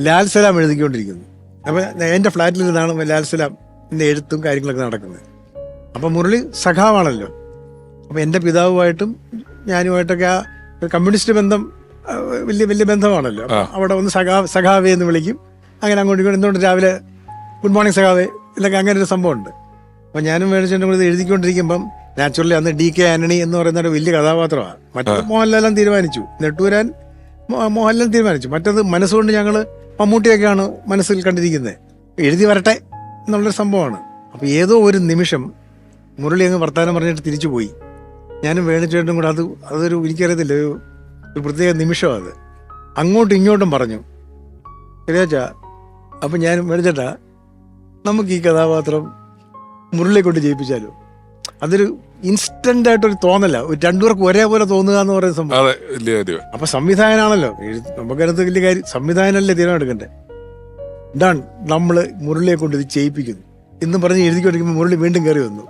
ലാൽ സലാം എഴുതിക്കൊണ്ടിരിക്കുന്നു. അപ്പം എന്റെ ഫ്ലാറ്റിൽ നിന്നാണ് ലാൽ സലാമിന്റെ എഴുത്തും കാര്യങ്ങളൊക്കെ നടക്കുന്നത്. അപ്പം മുരളി സഖാവാണല്ലോ. അപ്പം എന്റെ പിതാവുമായിട്ടും ഞാനുമായിട്ടൊക്കെ ആ കമ്മ്യൂണിസ്റ്റ് ബന്ധം വലിയ വലിയ ബന്ധമാണല്ലോ. അവിടെ ഒന്ന് സഖാ സഖാവേ എന്ന് വിളിക്കും. അങ്ങനെ അങ്ങോട്ട് ഇങ്ങോട്ട് എന്തുകൊണ്ട് രാവിലെ ഗുഡ് മോർണിംഗ് സഖാവേ എന്നൊക്കെ അങ്ങനെ ഒരു സംഭവമുണ്ട്. അപ്പം ഞാനും മേടിച്ചിട്ട് കൂടി എഴുതിക്കൊണ്ടിരിക്കുമ്പം നാച്ചുറലി അന്ന് ഡി കെ ആന്റണി എന്ന് പറയുന്ന ഒരു വലിയ കഥാപാത്രമാണ്. മറ്റൊരു മോഹൻലാലും തീരുമാനിച്ചു. നെട്ടൂരാൻ മോഹൻലാൽ തീരുമാനിച്ചു. മറ്റത് മനസ്സുകൊണ്ട് ഞങ്ങൾ മമ്മൂട്ടിയൊക്കെയാണ് മനസ്സിൽ കണ്ടിരിക്കുന്നത്. എഴുതി വരട്ടെ എന്നുള്ളൊരു സംഭവമാണ്. അപ്പോൾ ഏതോ ഒരു നിമിഷം മുരളി അങ്ങ് വർത്തമാനം പറഞ്ഞിട്ട് തിരിച്ചു പോയി. ഞാനും വേണിച്ചേട്ടും കൂടെ അത് അതൊരു എനിക്കറിയത്തില്ല ഒരു ഒരു പ്രത്യേക നിമിഷം അത്. അങ്ങോട്ടും ഇങ്ങോട്ടും പറഞ്ഞു. ശരിയാച്ചാ അപ്പം ഞാൻ മേടിച്ചേട്ടാ നമുക്ക് ഈ കഥാപാത്രം മുരളിയെ കൊണ്ട് ജയിപ്പിച്ചാലോ? അതൊരു ഇൻസ്റ്റന്റ് ആയിട്ടൊരു തോന്നല. ഒരു രണ്ടുപേർക്ക് ഒരേപോലെ തോന്നുക എന്ന് പറയുന്ന സംഭവം. അപ്പൊ സംവിധായകനാണല്ലോ. നമുക്കതിനകത്ത് വലിയ കാര്യം സംവിധായകനല്ലേ തീരുമാനം എടുക്കണ്ടേ? ഡൺ നമ്മൾ മുരളിയെ കൊണ്ട് ഇത് ചെയ്യിപ്പിക്കുന്നു. എന്ന് പറഞ്ഞ് എഴുതിക്കൊണ്ടിരിക്കുമ്പോൾ മുരളി വീണ്ടും കയറി വന്നു.